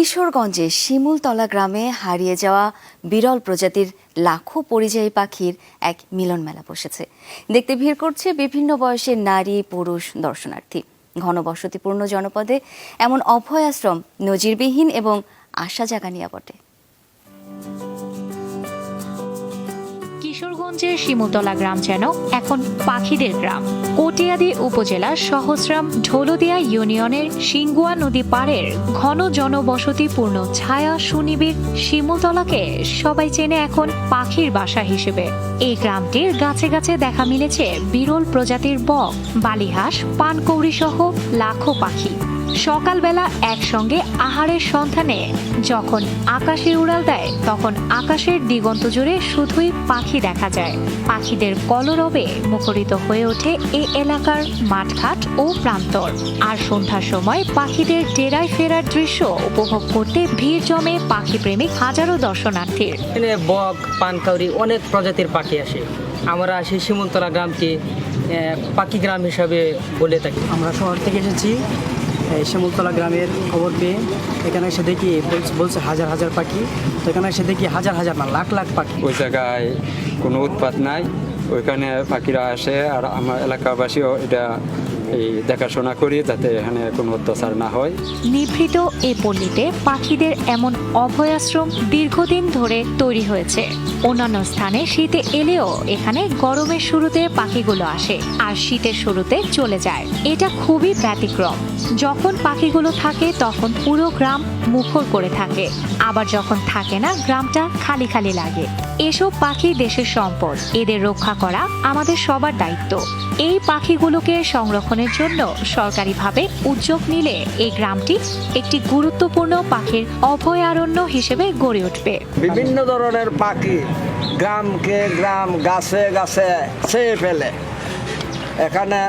কিশোরগঞ্জে শিমুলতলা গ্রামে হারিয়ে যাওয়া বিরল প্রজাতির লাখো পরিযায়ী পাখির এক মিলন মেলা বসেছে। দেখতে ভিড় করছে বিভিন্ন বয়সের নারী, পুরুষ দর্শনার্থী। ঘনবসতিপূর্ণ জনপদে এমন অভয় আশ্রম নজিরবিহীন এবং আশা জাগানিয়া বটে। কিশোরগঞ্জের শিমুতলা গ্রাম যেন এখন পাখিদের গ্রাম। কটিয়াদি উপজেলার সহস্রাম ঢোলদিয়া ইউনিয়নের সিঙ্গুয়া নদী পাড়ের ঘন জনবসতিপূর্ণ ছায়া সুনিবিড় শিমুতলাকে সবাই চেনে এখন পাখির বাসা হিসেবে। এই গ্রামটির গাছে গাছে দেখা মিলেছে বিরল প্রজাতির বক, বালিহাঁস পানকৌড়ি সহ লাখো পাখি। সকালবেলা একসঙ্গে আহারের সন্ধানে যখন আকাশে উড়াল দেয় তখন আকাশের দিগন্ত জুড়ে শুধুই পাখি দেখা যায়। পাখিদের কলরবে মুখরিত হয়ে ওঠে এই এলাকার মাঠঘাট ও প্রান্তর। আর সন্ধ্যার সময় পাখিদের ডেরায় ফেরার দৃশ্য উপভোগ করতে ভিড় জমে পাখি প্রেমিক হাজারো দর্শনার্থীর। এখানে বক পানকাউরি অনেক প্রজাতির পাখি আসে। আমরা সেই শিমুলতলা গ্রামকে পাখি গ্রাম হিসাবে বলে থাকি। আমরা শহর থেকে এসেছি। শ্যামলতলা গ্রামের খবর পেয়ে এখানে এসে দেখি বলছে- হাজার হাজার পাখি। তো এখানে এসে দেখি হাজার হাজার না, লাখ লাখ পাখি। ওই জায়গায় কোনো উৎপাত নাই, ওইখানে পাখিরা আসে আর আমার এলাকাবাসীও এটা এই দেখাশোনা করি যাতে এখানে কোনো অত্যাচার না হয়। নিভৃত এ পল্লীতে পাখিদের এমন অভয়াশ্রম দীর্ঘদিন ধরে তৈরি হয়েছে। অন্যান্য স্থানে শীতে এলেও এখানে গরমের শুরুতে পাখিগুলো আসে আর শীতের শুরুতে চলে যায়। এটা খুবই ব্যতিক্রম। যখন পাখিগুলো থাকে তখন পুরো গ্রাম মুখর করে থাকে। আবার যখন থাকে না, গ্রামটা খালি খালি লাগে। এসব পাখি দেশের সম্পদ। এদের রক্ষা করা আমাদের সবার দায়িত্ব। এই পাখিগুলোকে সংরক্ষণের জন্য সরকারিভাবে উদ্যোগ নিলে এই গ্রামটি একটি গুরুত্বপূর্ণ পাখির অভয়ারণ্য হিসেবে গড়ে উঠবে। বিভিন্ন ধরনের পাখি গ্রামকে গ্রাম, গাছে গাছে ছেয়ে ফেলে। এখানে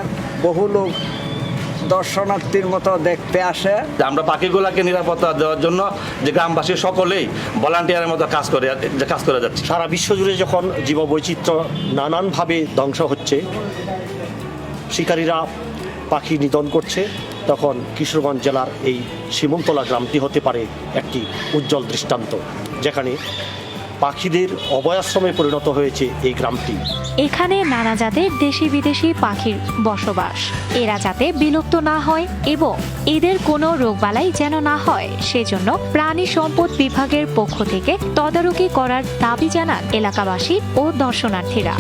বহু লোক দর্শনার্থীর মতো দেখতে আসে। যে আমরা পাখিগুলোকে নিরাপত্তা দেওয়ার জন্য যে গ্রামবাসী সকলেই ভলান্টিয়ারের মতো কাজ করে যে কাজ করে যাচ্ছে। সারা বিশ্বজুড়ে যখন জীববৈচিত্র্য নানানভাবে ধ্বংস হচ্ছে শিকারীরা পাখি নিধন করছে তখন কিশোরগঞ্জ জেলার এই সীমন্তলা গ্রামটি হতে পারে একটি উজ্জ্বল দৃষ্টান্ত যেখানে পাখিদের অভয়াশ্রমে পরিণত হয়েছে এই গ্রামটি। এখানে নানা জাতের দেশি বিদেশি পাখির বসবাস। এরা যাতে বিলুপ্ত না হয় এবং এদের কোনো রোগবালাই যেন না হয়, সেজন্য প্রাণী সম্পদ বিভাগের পক্ষ থেকে তদারকি করার দাবি জানান এলাকাবাসী ও দর্শনার্থীরা।